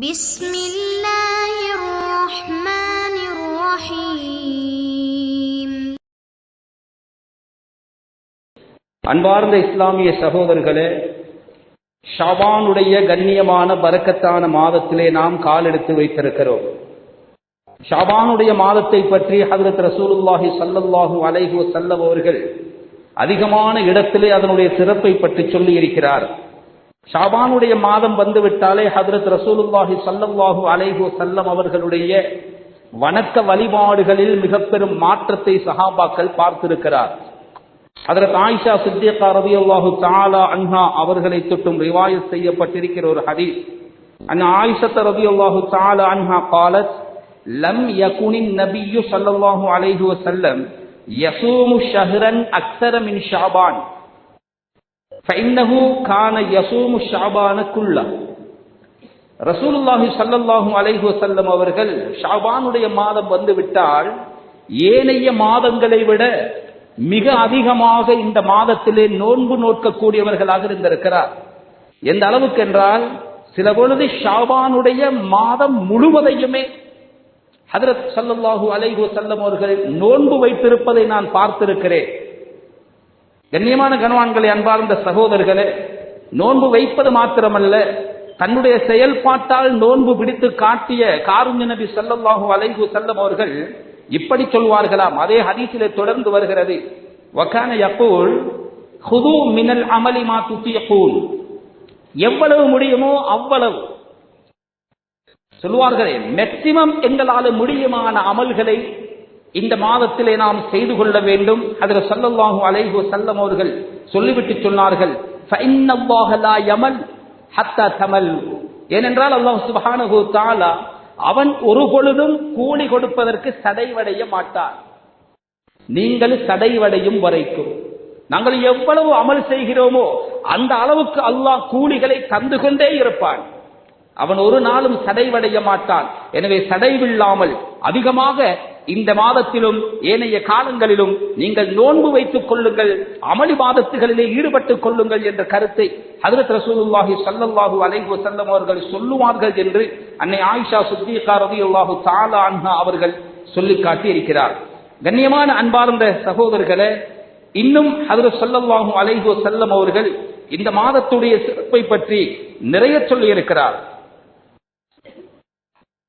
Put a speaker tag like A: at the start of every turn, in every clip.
A: بسم الله الرحمن الرحيم
B: அன்பார்ந்த இஸ்லாமிய சகோதரர்களே ஷாபானுடைய கண்ணியமான பரக்கத்தான மாதத்திலே நாம் காலெடுத்து வைத்திருக்கிறோம் ஷாபானுடைய மாதத்தை பற்றி ஹதரத் ரசூலுல்லாஹி ஸல்லல்லாஹு அலைஹி வஸல்லம் அவர்கள் அதிகமான இடத்திலே அதனுடைய சிறப்பை பற்றி சொல்லி இருக்கிறார் ஷாபானுடைய மாதம் வந்துவிட்டாலே ஹதரத் ரசூலுல்லாஹி சல்லல்லாஹு அலைஹு சல்லம் அவர்களுடைய வணக்க வழிபாடுகளில் மிக பெரும் மாற்றத்தை சஹாபாக்கள் பார்த்திருக்கிறார். அதற்கு ஆயிஷா சித்தியக்கா ரவி அல்லாஹு தாலா அன்ஹா அவர்களை தொட்டும் ரிவாயத் செய்யப்பட்டிருக்கிற ஒரு ஹரி அன் ஆயிஷத்த ரவி அல்லாஹு தாலா அன்ஹா காலத் லம் யகுனின் நபியு சல்லல்லாஹு அலைஹு வசல்லம் யசூமு ஷஹ்ரன் அக்சரமின் ஷாபான். ஃபைன்னஹு கான யசூமு ஷாபான குல்லா ரசூலுல்லாஹி சல்லல்லாஹும் அலைஹு வசல்லம் அவர்கள் ஷாபானுடைய மாதம் வந்துவிட்டால் ஏனைய மாதங்களை விட மிக அதிகமாக இந்த மாதத்திலே நோன்பு நோக்கக்கூடியவர்களாக இருந்திருக்கிறார் எந்த அளவுக்கு என்றால் சில பொழுது ஷாபானுடைய மாதம் முழுவதையுமே ஹதரத் சல்லாஹூ அலைஹு செல்லம் அவர்கள் நோன்பு வைத்திருப்பதை நான் பார்த்திருக்கிறேன் கண்ணியமான கனவான்களை அன்பார்ந்த சகோதரர்களே நோன்பு வைப்பது மாத்திரமல்ல தன்னுடைய செயல்பாட்டால் நோன்பு பிடித்து காட்டிய காருண்ய நபி ஸல்லல்லாஹு அலைஹி வஸல்லம் அவர்கள் இப்படி சொல்வார்களாம். அதே ஹதீசிலே தொடர்ந்து வருகிறது. வக்கான யகூல் ஹுது மினல் அமலி மா துத்தியகூல் எவ்வளவு முடியுமோ அவ்வளவு. சொல்வார்களே மேக்சிமம் எங்களால் முடியுமான அமல்களை இந்த மாதத்திலே நாம் செய்து கொள்ள வேண்டும். அதில் சொல்லல்லாஹு அலைஹு வஸல்லம் அவர்கள் சொல்லிவிட்டு சொன்னார்கள். ஹத்தா தமல். ஏனென்றால் அல்லாஹ் சுபானு தாலா அவன் ஒரு பொழுதும் கூலி கொடுப்பதற்கு சடைவடைய மாட்டான். நீங்கள் சதைவடையும் வரைக்கும். நாங்கள் எவ்வளவு அமல் செய்கிறோமோ அந்த அளவுக்கு அல்லாஹ் கூலிகளை தந்து கொண்டே இருப்பான். அவன் ஒரு நாளும் சடைவடைய மாட்டான். எனவே சடைவில்லாமல் அதிகமாக இந்த மாதத்திலும் ஏனைய காலங்களிலும் நீங்கள் நோன்பு வைத்துக் கொள்ளுங்கள் அமளி மாதத்துகளிலே ஈடுபட்டுக் கொள்ளுங்கள் என்ற கருத்தை ஹதரத் ரசூலுல்லாஹி ஸல்லல்லாஹு அலைஹு வஸல்லம் அவர்கள் சொல்லுவார்கள் என்று அன்னை ஆயிஷா சித்திகா ரலியல்லாஹு தஆலா அன்ஹா அவர்கள் சொல்லி காட்டி இருக்கிறார் கண்ணியமான அன்பார்ந்த சகோதரர்களே இன்னும் ஹதரத் ஸல்லல்லாஹு அலைஹு வஸல்லம் அவர்கள் இந்த மாதத்துடைய சிறப்பை பற்றி நிறைய சொல்லி இருக்கிறார்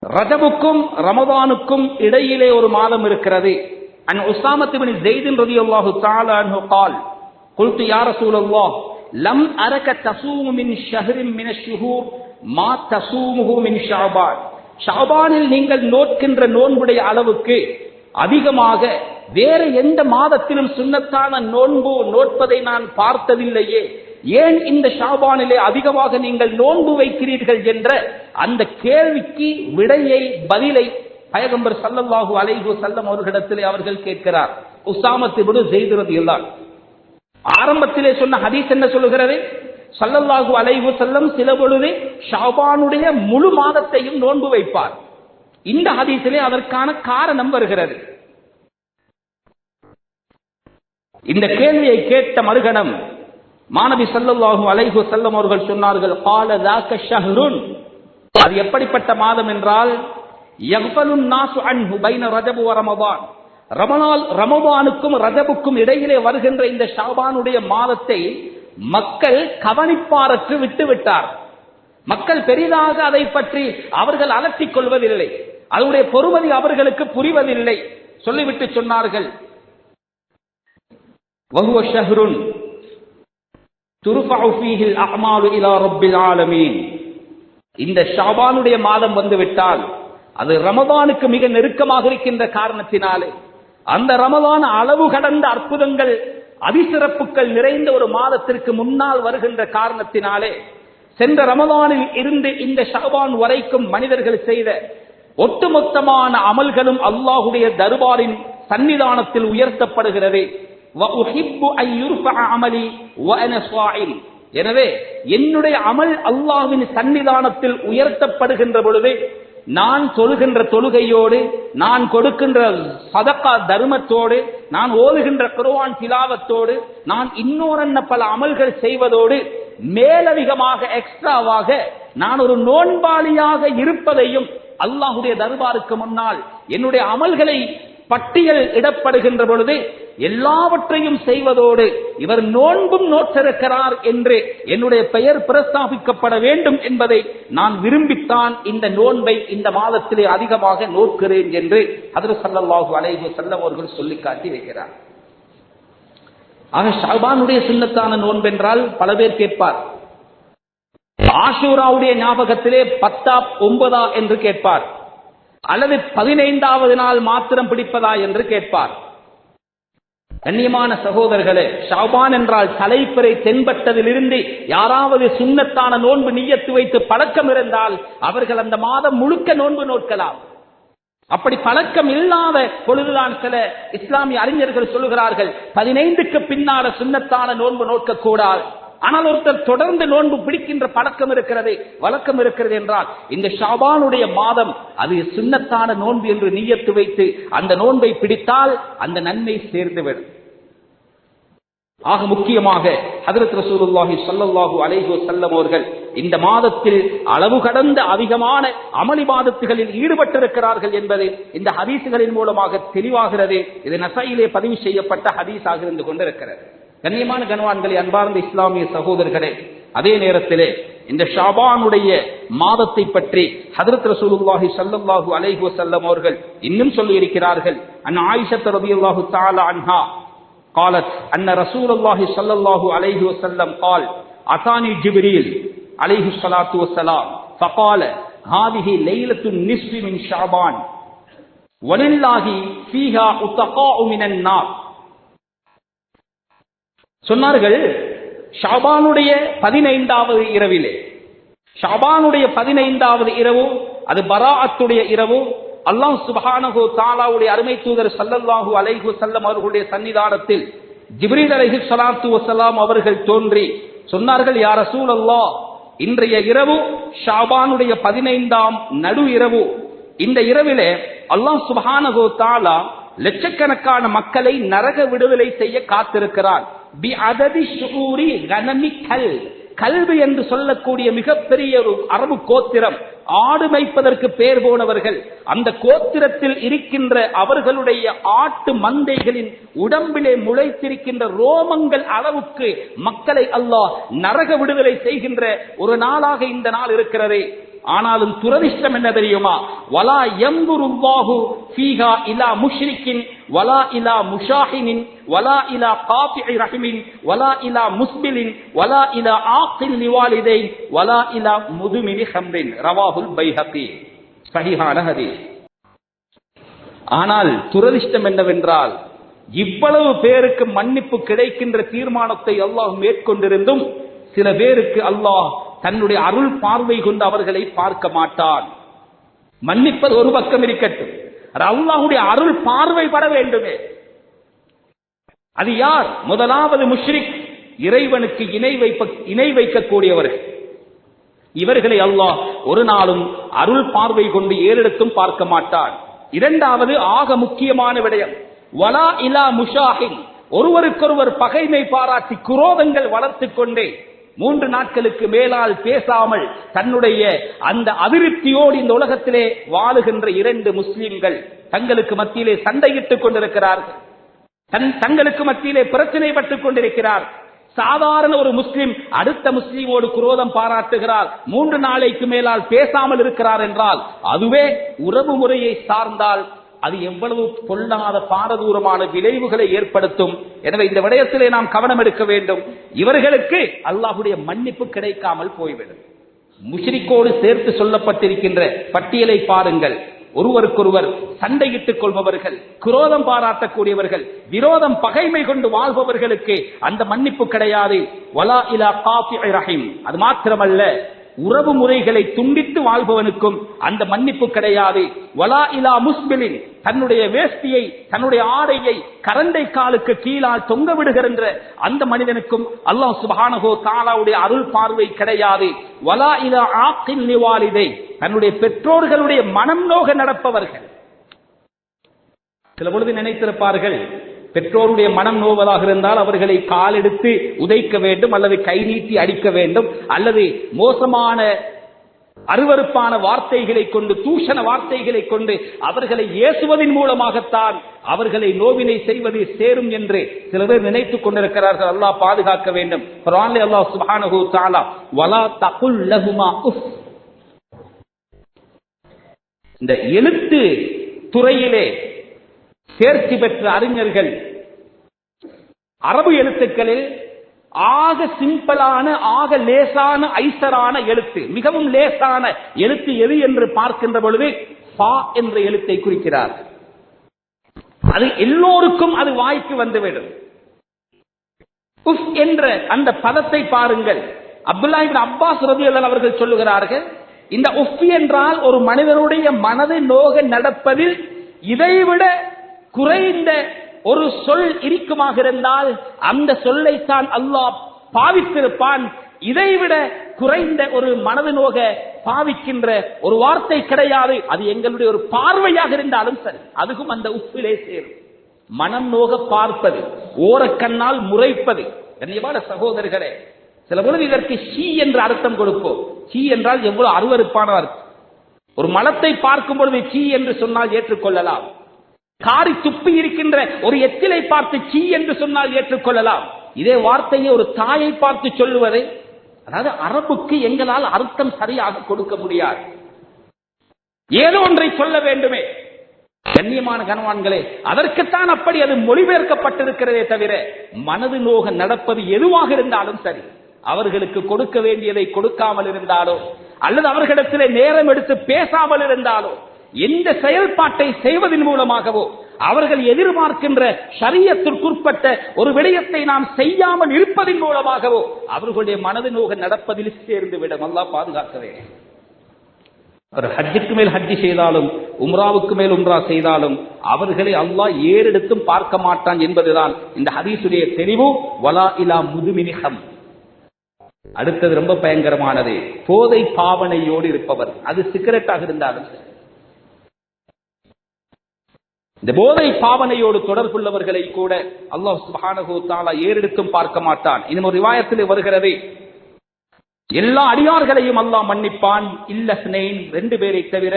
B: ரஜபுக்கும் ரமதானுக்கும் இடையிலே ஒரு மாதம் இருக்கிறது. அன் உசாமத்தின் ஜெய்தின் ரதி அல்லாஹு தாலு கால் குல்து யார சூழல்லா லம் அரக தசூமு மின் ஷஹரின் மின ஷுஹூர் மா தசூமுஹு மின் ஷாபான். ஷாபானில் நீங்கள் நோட்கின்ற நோன்புடைய அளவுக்கு அதிகமாக வேறு எந்த மாதத்திலும் சுண்ணத்தான நோன்பு நோட்பதை நான் பார்த்ததில்லையே. ஏன் இந்த ஷாபானிலே அதிகமாக நீங்கள் நோன்பு வைக்கிறீர்கள் என்ற அந்த கேள்விக்கு விடையை பதிலை பயகம்பர் சல்லல்லாஹு அலைஹு சல்லம் அவர்களிடத்திலே அவர்கள் கேட்கிறார். உசாமத்தை விடு செய்கிறது ஆரம்பத்திலே சொன்ன ஹதீஸ் என்ன சொல்லுகிறது? சல்லல்லாஹு அலைஹு செல்லம் சில பொழுது ஷாபானுடைய முழு மாதத்தையும் நோன்பு வைப்பார். இந்த ஹதீஸிலே அதற்கான காரணம் வருகிறது. இந்த கேள்வியை கேட்ட மறுகணம் மாணவி சல்லல்லாஹு அலைஹு செல்லம் அவர்கள் சொன்னார்கள் கால தாக்க ஷஹ்ருன். அது எப்படிப்பட்ட மாதம் என்றால் எவ்வளும் நாசு அன்பு பைன ரஜபு ரமபான் ரமணால் ரமபானுக்கும் ரஜபுக்கும் இடையிலே வருகின்ற இந்த ஷாபானுடைய மாதத்தை மக்கள் கவனிப்பாரற்று விட்டுவிட்டார். மக்கள் பெரிதாக அதை பற்றி அவர்கள் அலட்டிக் கொள்வதில்லை. அதனுடைய பொறுமதி அவர்களுக்கு புரிவதில்லை. சொல்லிவிட்டு சொன்னார்கள் வகுவ ஷஹ்ருன். இந்த ஷாபானுடைய மாதம் வந்துவிட்டால் அது ரமதானுக்கு மிக நெருக்கமாக இருக்கின்ற காரணத்தினாலே அந்த ரமதான் அளவு கடந்த அற்புதங்கள் அதிசிறப்புகள் நிறைந்த ஒரு மாதத்திற்கு முன்னால் வருகின்ற காரணத்தினாலே சென்ற ரமதானில் இருந்து இந்த ஷாபான் வரைக்கும் மனிதர்கள் செய்த ஒட்டுமொத்தமான அமல்களும் அல்லாஹுடைய தர்பாரின் சன்னிதானத்தில் உயர்த்தப்படுகிறது. எனவே என்னுடைய அமல் அல்லாவின் சன்னிதானத்தில் உயர்த்தப்படுகின்ற பொழுது நான் தொழுகின்ற தொழுகையோடு நான் கொடுக்கின்ற சதக்கா தர்மத்தோடு நான் ஓதுகின்ற குரோவான் திலாவத்தோடு நான் இன்னொரு பல அமல்கள் செய்வதோடு மேலதிகமாக எக்ஸ்ட்ராவாக நான் ஒரு நோன்பாளியாக இருப்பதையும் அல்லாஹுடைய தர்பாருக்கு முன்னால் என்னுடைய அமல்களை பட்டியல் இடப்படுகின்ற பொழுது எல்லாவற்றையும் செய்வதோடு இவர் நோன்பும் நோற்றிருக்கிறார் என்று என்னுடைய பெயர் பிரஸ்தாபிக்கப்பட வேண்டும் என்பதை நான் விரும்பித்தான் இந்த நோன்பை இந்த மாதத்திலே அதிகமாக நோக்கிறேன் என்று அதில் சல்லல்லாஹு அலைஹு செல்லவர்கள் சொல்லி காட்டி வைக்கிறார் ஆக ஷாபானுடைய சின்னத்தான நோன்பென்றால் பல பேர் கேட்பார். ஆஷூராவுடைய ஞாபகத்திலே பத்தா ஒன்பதா என்று கேட்பார். அல்லது பதினைந்தாவது நாள் மாத்திரம் பிடிப்பதா என்று கேட்பார். கண்ணியமான சகோதரர்களே ஷாபான் என்றால் தலைப்பிறை தென்பட்டதிலிருந்து யாராவது சுண்ணத்தான நோன்பு நீயத்து வைத்து பழக்கம் இருந்தால் அவர்கள் அந்த மாதம் முழுக்க நோன்பு நோக்கலாம் அப்படி பழக்கம் இல்லாத பொழுதுதான் சில இஸ்லாமிய அறிஞர்கள் சொல்லுகிறார்கள் பதினைந்துக்கு பின்னால சுண்ணத்தான நோன்பு நோக்க கூடாது ஆனால் ஒருத்தர் தொடர்ந்து நோன்பு பிடிக்கின்ற பழக்கம் இருக்கிறது வழக்கம் இருக்கிறது என்றால் இந்த ஷாபானுடைய மாதம் அது சுண்ணத்தான நோன்பு என்று நீயத்து வைத்து அந்த நோன்பை பிடித்தால் அந்த நன்மை சேர்ந்துவிடும். ஆக முக்கியமாக ஹதரத் ரசூலுல்லாஹி ஸல்லல்லாஹு அலைஹோ செல்லம் அவர்கள் இந்த மாதத்தில் அளவு கடந்த அதிகமான அமளி மாதத்துகளில் ஈடுபட்டிருக்கிறார்கள் என்பது இந்த ஹதீசுகளின் மூலமாக தெளிவாகிறது. இது நசையிலே பதிவு செய்யப்பட்ட ஹதீஸாக இருந்து கொண்டிருக்கிறது. கண்ணியமான கனவான்களை அன்பார்ந்த இஸ்லாமிய சகோதரர்களே அதே நேரத்திலே இந்த ஷாபானுடைய மாதத்தை பற்றி ஹதரத் ரசூலுல்லாஹி ஸல்லல்லாஹு அலைஹி வஸல்லம் அவர்கள் இன்னும் சொல்லி இருக்கிறார்கள் அன் ஆயிஷத் ரலியல்லாஹு தஆலா அன்ஹா قالت أن رسول الله صلى الله عليه وسلم قال أتاني جبريل عليه الصلاة والسلام فقال هذه ليلة النصف من شعبان ولله فيها أتقاء من النار சொன்னார்கள் ஷாபானுடைய பதினைந்தாவது இரவிலே. ஷாபானுடைய பதினைந்தாவது இரவு அது பராத்துடைய இரவு. அல்லாஹ் சுபஹானஹு தாலாவுடைய அருமை தூதர் சல்லல்லாஹு அலைஹு செல்லம் அவர்களுடைய சன்னிதானத்தில் ஜிப்ரீல் அலைஹி சலாத்து வசலாம் அவர்கள் தோன்றி சொன்னார்கள் யா ரசூலல்லாஹ் இன்றைய இரவு ஷாபானுடைய பதினைந்தாம் நடு இரவு. இந்த இரவிலே அல்லாஹ் சுபஹானஹு தாலா லட்சக்கணக்கான மக்களை நரக விடுதலை செய்ய காத்திருக்கிறான். பி அததி கனமி கல் கல்வி என்று சொல்லக்கூடிய மிகப்பெரிய ஒரு அரபு கோத்திரம். ஆடு மேய்ப்பதற்கு பேர் போனவர்கள். அந்த கோத்திரத்தில் இருக்கின்ற அவர்களுடைய ஆட்டு மந்தைகளின் உடம்பிலே முளைத்திருக்கின்ற ரோமங்கள் அளவுக்கு மக்களை அல்லாஹ் நரக விடுதலை செய்கின்ற ஒரு நாளாக இந்த நாள் இருக்கிறதே. ஆனாலும் துரதிஷ்டம் என்ன தெரியுமா? வலா எம்புருவாஹு ஃபீஹா இலா முஷ்ரிக்கின் வலா இலா முஷாஹினின் வலா இலா காஃபி ரஹிமின் வலா இலா முஸ்பிலின் வலா இலா ஆக்கில் லிவாலிதை வலா இலா முதுமினி ஹம்ரின் ரவாஹுல் பைஹகி சஹிஹான ஹதீஸ் ஆனால் துரதிஷ்டம் என்னவென்றால் இவ்வளவு பேருக்கு மன்னிப்பு கிடைக்கின்ற தீர்மானத்தை அல்லாஹ் மேற்கொண்டிருந்தும் சில பேருக்கு அல்லாஹ் தன்னுடைய அருள் பார்வை கொண்டு அவர்களை பார்க்க மாட்டான். மன்னிப்பது ஒரு பக்கம் இருக்கட்டும். அது அல்லாஹுடைய அருள் பார்வை பட வேண்டுமே. அது யார்? முதலாவது முஷ்ரிக். இறைவனுக்கு இணை வைப்ப இணை வைக்கக்கூடியவர்கள். இவர்களை அல்லாஹ் ஒரு நாளும் அருள் பார்வை கொண்டு ஏறெடுத்தும் பார்க்க மாட்டான். இரண்டாவது ஆக முக்கியமான விடயம். வலா இலா முஷாஹின். ஒருவருக்கொருவர் பகைமை பாராட்டி குரோதங்கள் வளர்த்துக் கொண்டே மூன்று நாட்களுக்கு மேலால் பேசாமல் தன்னுடைய அந்த அதிருப்தியோடு இந்த உலகத்திலே வாழுகின்ற இரண்டு முஸ்லிம்கள் தங்களுக்கு மத்தியிலே சண்டையிட்டுக் கொண்டிருக்கிறார்கள். தன் தங்களுக்கு மத்தியிலே பிரச்சனைப்பட்டுக் கொண்டிருக்கிறார். சாதாரண ஒரு முஸ்லிம் அடுத்த முஸ்லிமோடு குரோதம் பாராட்டுகிறார். மூன்று நாளைக்கு மேலால் பேசாமல் இருக்கிறார் என்றால் அதுவே உறவு முறையை சார்ந்தால் அது எவ்வளவு பொல்லாத பாரதூரமான விளைவுகளை ஏற்படுத்தும். எனவே இந்த விடயத்திலே நாம் கவனம் எடுக்க வேண்டும். இவர்களுக்கு அல்லாஹுடைய மன்னிப்பு கிடைக்காமல் போய்விடும். முஷிரிக்கோடு சேர்த்து சொல்லப்பட்டிருக்கின்ற பட்டியலை பாருங்கள். ஒருவருக்கொருவர் சண்டையிட்டுக் கொள்பவர்கள் குரோதம் பாராட்டக்கூடியவர்கள் விரோதம் பகைமை கொண்டு வாழ்பவர்களுக்கு அந்த மன்னிப்பு கிடையாது. வலா இலா ரஹீம். அது மாத்திரமல்ல. உறவு முறைகளை துண்டித்து வாழ்பவனுக்கும் அந்த மன்னிப்பு கிடையாது. வலா இலா முஸ்பிலின். தன்னுடைய வேஷ்டியை தன்னுடைய ஆடையை கரண்டை காலுக்கு கீழால் தொங்க விடுகின்ற அந்த மனிதனுக்கும் அல்லாஹ் சுபானகோ தாலாவுடைய அருள் பார்வை கிடையாது. வலா இலா ஆக்கின் நிவாலிதை தன்னுடைய பெற்றோர்களுடைய மனம் நோக நடப்பவர்கள். சில பொழுது நினைத்திருப்பார்கள் பெற்றோருடைய மனம் நோவதாக இருந்தால் அவர்களை காலெடுத்து உதைக்க வேண்டும் அல்லது கை நீட்டி அடிக்க வேண்டும் அல்லது மோசமான அருவருப்பான வார்த்தைகளை கொண்டு தூஷண வார்த்தைகளை கொண்டு அவர்களை ஏசுவதன் மூலமாகத்தான் அவர்களை நோவினை செய்வது சேரும் என்று சில பேர் நினைத்துக் கொண்டிருக்கிறார்கள். அல்லாஹ் பாதுகாக்க வேண்டும். குர்ஆனிலே அல்லாஹ் சுப்ஹானஹு வலா தகுல் உஃப். இந்த எழுத்து துறையிலே தேர்ச்சி பெற்ற அறிஞர்கள். அரபு எழுத்துக்களில் ஆக சிம்பிளான ஆக லேசான ஐசரான எழுத்து மிகவும் லேசான எழுத்து எது என்று பார்க்கின்ற பொழுது பா என்ற எழுத்தை குறிக்கிறார். அது எல்லோருக்கும் அது வாய்க்கு வந்துவிடும். உஃப் என்ற அந்த பதத்தை பாருங்கள். அப்துல்லா இப்னு அப்பாஸ் ரதி அவர்கள் சொல்லுகிறார்கள் இந்த உஃப் என்றால் ஒரு மனிதனுடைய மனதை நோக நடப்பதில் இதைவிட குறைந்த ஒரு சொல் இருக்குமாக இருந்தால் அந்த சொல்லைத்தான் அல்லாஹ் பாவித்திருப்பான். இதைவிட குறைந்த ஒரு மனது நோக பாவிக்கின்ற ஒரு வார்த்தை கிடையாது. அது எங்களுடைய ஒரு பார்வையாக இருந்தாலும் சரி. அதுக்கும் அந்த உப்பிலே சேரும். மனம் நோக பார்ப்பது ஓரக்கண்ணால் முறைப்பது. கண்ணியமான சகோதரர்களே சில பொழுது இதற்கு ஷீ என்ற அர்த்தம் கொடுப்போம். ஷீ என்றால் எவ்வளவு அருவருப்பான அர்த்தம். ஒரு மலத்தை பார்க்கும் பொழுது சீ என்று சொன்னால் ஏற்றுக்கொள்ளலாம். காரி துப்பி இருக்கின்ற ஒரு எத்திலை பார்த்து சீ என்று சொன்னால் ஏற்றுக்கொள்ளலாம். இதே வார்த்தையை ஒரு தாயை பார்த்து சொல்லுவதை அதாவது அரபுக்கு எங்களால் அர்த்தம் சரியாக கொடுக்க முடியாது. ஏதோ ஒன்றை சொல்ல வேண்டுமே. கண்ணியமான கனவான்களே அதற்குத்தான் அப்படி அது மொழிபெயர்க்கப்பட்டிருக்கிறதே தவிர மனது நோக நடப்பது எதுவாக இருந்தாலும் சரி அவர்களுக்கு கொடுக்க வேண்டியதை கொடுக்காமல் இருந்தாலோ அல்லது அவர்களிடத்திலே நேரம் எடுத்து பேசாமல் இருந்தாலோ எந்த செயல்பாட்டை செய்வதன் மூலமாகவோ அவர்கள் எதிர்பார்க்கின்ற சரியத்திற்குட்பட்ட ஒரு விடயத்தை நாம் செய்யாமல் இருப்பதன் மூலமாகவோ அவர்களுடைய மனது நோக நடப்பதில் சேர்ந்து விடும். நல்லா பாதுகாக்கவே. அவர் ஹஜ்ஜுக்கு மேல் ஹஜ்ஜி செய்தாலும் உம்ராவுக்கு மேல் உம்ரா செய்தாலும் அவர்களை அல்லாஹ் ஏறெடுத்தும் பார்க்க மாட்டான் என்பதுதான் இந்த ஹதீசுடைய தெளிவு. வலா இலா முதுமினிகம் அடுத்தது ரொம்ப பயங்கரமானது. போதை பாவனையோடு இருப்பவர். அது சிகரெட்டாக இருந்தாலும் சரி. இந்த போதை பாவனையோடு தொடர்புள்ளவர்களை கூட அல்லாஹ் சுப்ஹானஹு தாலா ஏறெடுத்தும் பார்க்க மாட்டான். இன்னும் ஒரு ரிவாயத்தில் வருகிறது. எல்லா அடியார்களையும் அல்லாஹ் மன்னிப்பான். இல்ல ஸ்னேன் ரெண்டு பேரை தவிர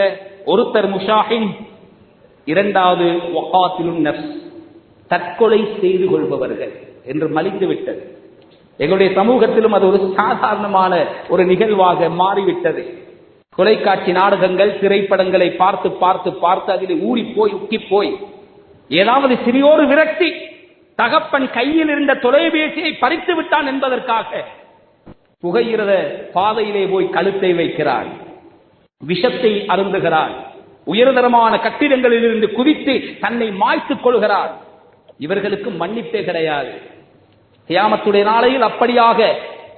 B: ஒருத்தர் முஷாஹின் இரண்டாவது ஒகாத்திலும் நஃப்ஸ். தற்கொலை செய்து கொள்பவர்கள் என்று மலிந்து விட்டது. எங்களுடைய சமூகத்திலும் அது ஒரு சாதாரணமான ஒரு நிகழ்வாக மாறிவிட்டது. தொலைக்காட்சி நாடகங்கள் திரைப்படங்களை பார்த்து பார்த்து பார்த்து அதில் ஊறி போய் உக்கி போய் ஏதாவது சிறியோரு விரக்தி தகப்பன் கையில் இருந்த தொலைபேசியை பறித்து விட்டான் என்பதற்காக புகையிரத பாதையிலே போய் கழுத்தை வைக்கிறான். விஷத்தை அருந்துகிறான். உயர்தரமான கட்டிடங்களில் இருந்து குதித்து தன்னை மாய்த்துக் கொள்கிறான். இவர்களுக்கு மன்னிப்பே கிடையாது. கியாமத்துடைய நாளையில் அப்படியாக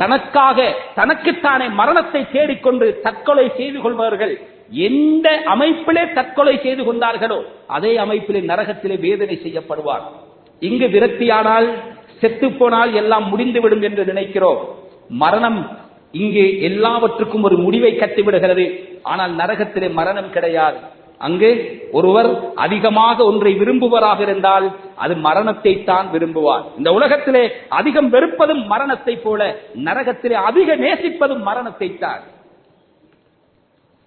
B: தனக்காக தனக்குத்தானே மரணத்தை தேடிக்கொண்டு தற்கொலை செய்து கொள்பவர்கள் எந்த அமைப்பிலே தற்கொலை செய்து கொண்டார்களோ அதே அமைப்பிலே நரகத்திலே வேதனை செய்யப்படுவார். இங்கு விரக்தியானால் செத்து போனால் எல்லாம் முடிந்துவிடும் என்று நினைக்கிறோம். மரணம் இங்கே எல்லாவற்றுக்கும் ஒரு முடிவை கட்டிவிடுகிறது. ஆனால் நரகத்திலே மரணம் கிடையாது. அங்கு ஒருவர் அதிகமாக ஒன்றை விரும்புவராக இருந்தால் அது மரணத்தை தான் விரும்புவார். இந்த உலகத்திலே அதிகம் வெறுப்பதும் மரணத்தை போல நரகத்திலே அதிக நேசிப்பதும் மரணத்தை தான்.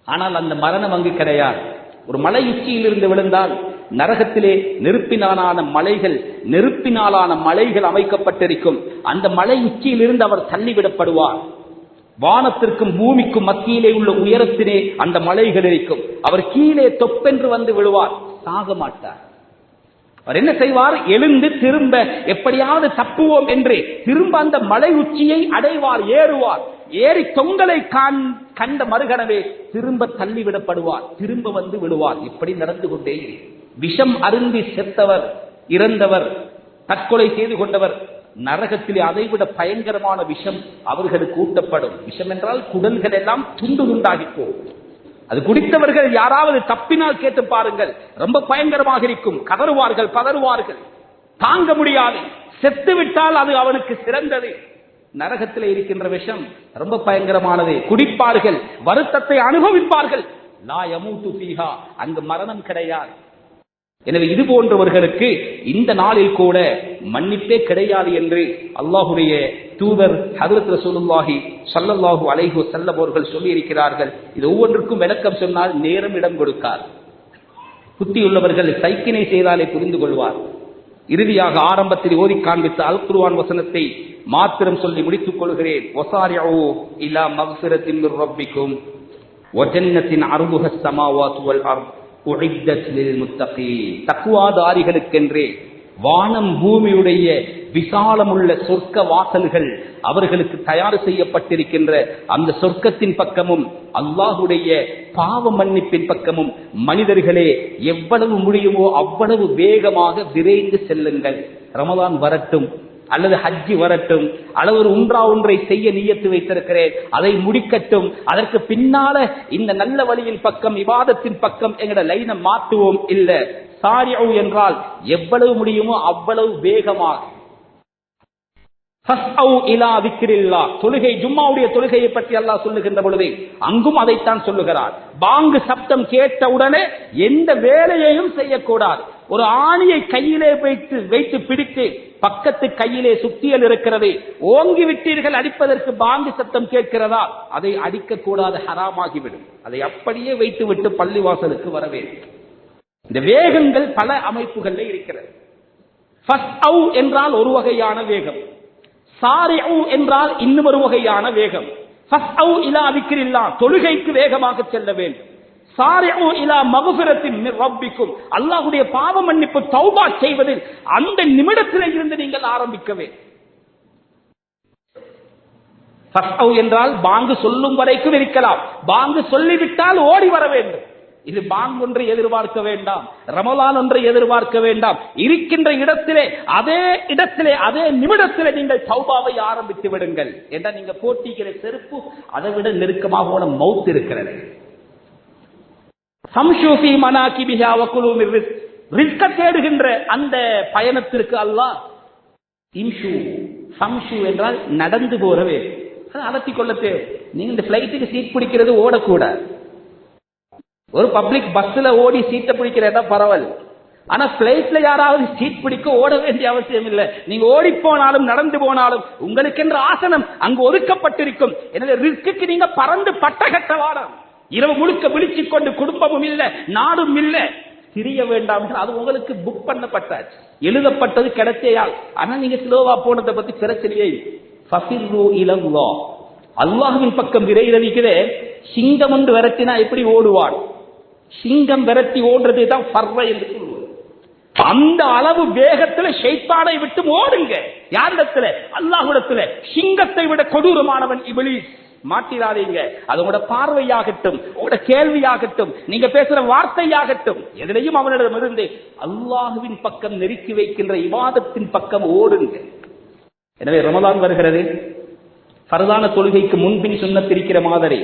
B: ஆனால் அந்த மரணம் அங்கு கிடையாது. ஒரு மலை உச்சியில் இருந்து விழுந்தால் நரகத்திலே நெருப்பினாலான மலைகள் நெருப்பினாலான மலைகள் அமைக்கப்பட்டிருக்கும். அந்த மலை உச்சியில் இருந்து அவர் தள்ளிவிடப்படுவார். வானத்திற்கும் பூமிக்கும் மத்தியிலே உள்ள உயரத்திலே அந்த மலைகள் இருக்கும். அவர் கீழே தொப்பென்று வந்து விழுவார். சாக மாட்டார். அவர் என்ன செய்வார்? எழுந்து திரும்ப எப்படியாவது தப்புவோம் என்று திரும்ப அந்த மலை உச்சியை அடைவார் ஏறுவார். ஏறி தொங்கலை கண்ட மறுகணவே திரும்ப தள்ளிவிடப்படுவார் திரும்ப வந்து விழுவார் இப்படி நடந்து கொண்டே விஷம் அருந்தி செத்தவர் இறந்தவர் தற்கொலை செய்து கொண்டவர் நரகத்திலே அதைவிட பயங்கரமான விஷம் அவர்களுக்கு ஊட்டப்படும் விஷம் என்றால் குடல்கள் எல்லாம் துண்டு துண்டாகி போகும். அது குடித்தவர்கள் யாராவது தப்பினால் கேட்டு பாருங்கள். ரொம்ப பயங்கரமாக இருக்கும். கதறுவார்கள் பதறுவார்கள். தாங்க முடியாது. செத்து விட்டால் அது அவனுக்கு சிறந்தது. நரகத்தில் இருக்கின்ற விஷம் ரொம்ப பயங்கரமானது. குடிப்பார்கள் வருத்தத்தை அனுபவிப்பார்கள். லா யமூத்து ஃபீஹா. அங்கு மரணம் கிடையாது. எனவே இது போன்றவர்களுக்கு இந்த நாளில் கூட மன்னிப்பே கிடையாது என்று அல்லாஹுடைய தூதர் ஹதரத் ரசூலுல்லாஹி சல்லல்லாஹு அலைஹி வஸல்லம் அவர்கள் சொல்லி இருக்கிறார்கள் இது ஒவ்வொன்றுக்கும் விளக்கம் சொன்னால் நேரம் இடம் கொடுக்கார் புத்தியுள்ளவர்கள் சைக்கினை செய்தாலே புரிந்து கொள்வார். இறுதியாக ஆரம்பத்தில் ஓதி காண்பித்த அல் குருவான் வசனத்தை மாத்திரம் சொல்லி முடித்துக் கொள்கிறேன். ஒசாரியாவோ இல்லா மக்ஃபிரத்தின் மிர் அருமுக சமாவாத் வல் அர்த். தக்குவாதாரிகளுக்கென்றே வானம் பூமியுடைய விசாலமுள்ள சொர்க்க வாசல்கள் அவர்களுக்கு தயார் செய்யப்பட்டிருக்கின்ற அந்த சொர்க்கத்தின் பக்கமும் அல்லாஹுடைய பாவ மன்னிப்பின் பக்கமும் மனிதர்களே எவ்வளவு முடியுமோ அவ்வளவு வேகமாக விரைந்து செல்லுங்கள். ரமலான் வரட்டும். அல்லது ஹஜ்ஜி வரட்டும் அல்லது ஒரு உன்றா ஒன்றை செய்ய நீயத்து வைத்திருக்கிறேன் அதை முடிக்கட்டும் அதற்கு பின்னால இந்த நல்ல வழியின் பக்கம் விவாதத்தின் பக்கம் எங்கட லைனை மாற்றுவோம் இல்ல. சாரியவு என்றால் எவ்வளவு முடியுமோ அவ்வளவு வேகமாக. இலா தொழுகை ஜும்மாவுடைய தொழுகையை பற்றி அல்லாஹ் சொல்லுகின்ற பொழுது அங்கும் அதைத்தான் சொல்லுகிறார். பாங்கு சப்தம் கேட்டவுடனே எந்த வேலையையும் செய்யக்கூடாது. ஒரு ஆணியை கையிலே வைத்து வைத்து பிடித்து பக்கத்து கையிலே சுத்தியல் இருக்கிறது. ஓங்கி விட்டீர்கள் அடிப்பதற்கு பாங்கு சத்தம் கேட்கிறதா? அதை அடிக்க கூடாது ஹராமாகிவிடும். அதை அப்படியே வைத்து விட்டு பள்ளிவாசலுக்கு வர வேண்டும் இந்த வேகங்கள் பல அமைப்புகள்ல இருக்கிறது. என்றால் ஒரு வகையான வேகம். சாரி என்றால் இன்னும் ஒரு வகையான வேகம். இலா விக்ரில்லா தொழுகைக்கு வேகமாக செல்ல வேண்டும். சாரிஉ இலா மகுஃபிரத்தின் மின் ரப்பிக்கும். அல்லாஹ்வுடைய பாவ மன்னிப்பு தௌபா செய்வதில் அந்த நிமிடத்திலே இருந்து நீங்கள் ஆரம்பிக்கவே. வேண்டும் என்றால் பாங்கு சொல்லும் வரைக்கும் இருக்கலாம். பாங்கு சொல்லிவிட்டால் ஓடி வர வேண்டும். இது பாங் ஒன்றை எதிர்பார்க்க வேண்டாம். ரமலான் ஒன்றை எதிர்பார்க்க வேண்டாம். இருக்கின்ற இடத்திலே அதே இடத்திலே அதே நிமிடத்திலே நீங்கள் சௌபாவை ஆரம்பித்து விடுங்கள். என்றால் நீங்க போட்டிக்கிற செருப்பு அதை விட நெருக்கமாக உன மவுத் இருக்கிறது. சம்ஷூஃபி மனாக்கி பிஹா வக்குலூமி ரிஸ்க் ரிஸ்க தேடுகின்ற அந்த பயணத்திற்கு அல்லாஹ் இம்ஷு சம்ஷு என்றால் நடந்து போறவே. அலத்தி கொள்ள தேவை. நீங்க இந்த பிளைட்டுக்கு சீட் பிடிக்கிறது ஓடக்கூடாது. ஒரு பப்ளிக் பஸ்ல ஓடி சீட்டை பிடிக்கிறதா பரவாயில்ல. ஆனா பிளைட்ல யாராவது சீட் பிடிக்க ஓட வேண்டிய அவசியம் இல்லை. நீங்க ஓடி போனாலும் நடந்து போனாலும் உங்களுக்கென்ற ஆசனம் அங்கு ஒதுக்கப்பட்டிருக்கும். எனவே ரிஸ்க்கு நீங்க பறந்து பட்டகட்ட வாடம் இரவு முழுக்க விழிச்சுக் கொண்டு குடும்பமும் இல்லை நாடும் இல்லை. திரிய வேண்டாம் என்று அது உங்களுக்கு புக் பண்ணப்பட்டாச்சு. எழுதப்பட்டது கிடைச்சேயால் ஆனா நீங்க ஸ்லோவா போனதை பத்தி பிரச்சனையே இல்லை. அல்லாஹுவின் பக்கம் விரைதளிக்கிறே சிங்கம் ஒன்று விரட்டினா எப்படி ஓடுவான்? சிங்கம் விரட்டி ஓடுறது தான் பர்வ என்று சொல்லுவது அந்த அளவு வேகத்துல ஷைத்தானை விட்டு ஓடுங்க. யாரிடத்துல? அல்லாஹ்விடத்துல. சிங்கத்தை விட கொடூரமானவன் இபிலிஸ். மாட்டிடாதீங்க அது உங்களோட பார்வையாகட்டும் உங்களோட கேள்வியாகட்டும் நீங்க பேசுற வார்த்தையாகட்டும். எதிலையும் அவனிடமிருந்து அல்லாஹுவின் பக்கம் நெருக்கி வைக்கின்ற இவாதத்தின் பக்கம் ஓடுங்க. எனவே ரமதான் வருகிறது. பரதான தொழுகைக்கு முன்பின் சுண்ணத்திருக்கிற மாதிரி.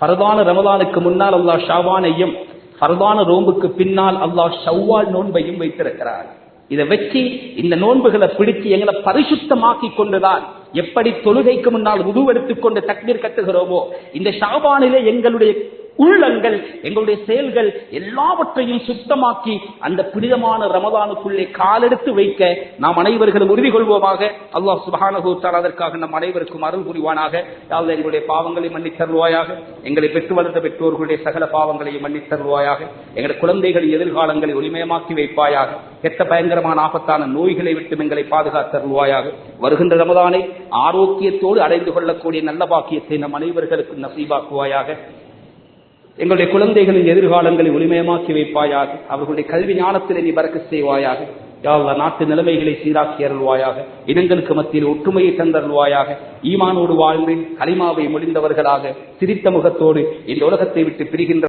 B: பரதான ரமதானுக்கு முன்னால் அல்லாஹ் ஷாவானையும் ஃபரதான ரோம்புக்கு பின்னால் அல்லாஹ் ஷவ்வால் நோன்பையும் வைத்திருக்கிறார். இதை வச்சு இந்த நோன்புகளை பிடிச்சு எங்களை பரிசுத்தமாக்கி கொண்டுதான் எப்படி தொழுகைக்கு முன்னால் உதுவெடுத்துக் கொண்டு தக்பீர் கட்டுகிறோமோ இந்த ஷாபானிலே எங்களுடைய உள்ளங்கள் எங்களுடைய செயல்கள் எல்லாவற்றையும் சுத்தமாக்கி அந்த புனிதமான ரமதானுக்குள்ளே காலெடுத்து வைக்க நாம் அனைவர்களும் உறுதி கொள்வோமாக. அல்லாஹ் சுபஹானஹு அதற்காக நம் அனைவருக்கும் அருள் புரிவானாக. யாவது எங்களுடைய பாவங்களை மன்னித் தருவாயாக எங்களை பெற்று வளர்ந்த பெற்றோர்களுடைய சகல பாவங்களையும் மன்னித் தருவாயாக எங்களுடைய குழந்தைகளின் எதிர்காலங்களை ஒளிமயமாக்கி வைப்பாயாக. கெட்ட பயங்கரமான ஆபத்தான நோய்களை விட்டு எங்களை பாதுகாத்தருள்வாயாக. வருகின்ற ரமதானை ஆரோக்கியத்தோடு அடைந்து கொள்ளக்கூடிய நல்ல பாக்கியத்தை நம் அனைவர்களுக்கும் நசீபாக்குவாயாக. எங்களுடைய குழந்தைகளின் எதிர்காலங்களை ஒளிமயமாக்கி வைப்பாயாக. அவர்களுடைய கல்வி ஞானத்திலே நீ பறக்க செய்வாயாக. யாவ நாட்டு நிலைமைகளை சீராக்கி அருள்வாயாக. இனங்களுக்கு மத்தியில் ஒற்றுமையை தந்தருள்வாயாக. ஈமானோடு வாழ்ந்து கலிமாவை முடிந்தவர்களாக சிரித்த முகத்தோடு இந்த உலகத்தை விட்டு பிரிகின்ற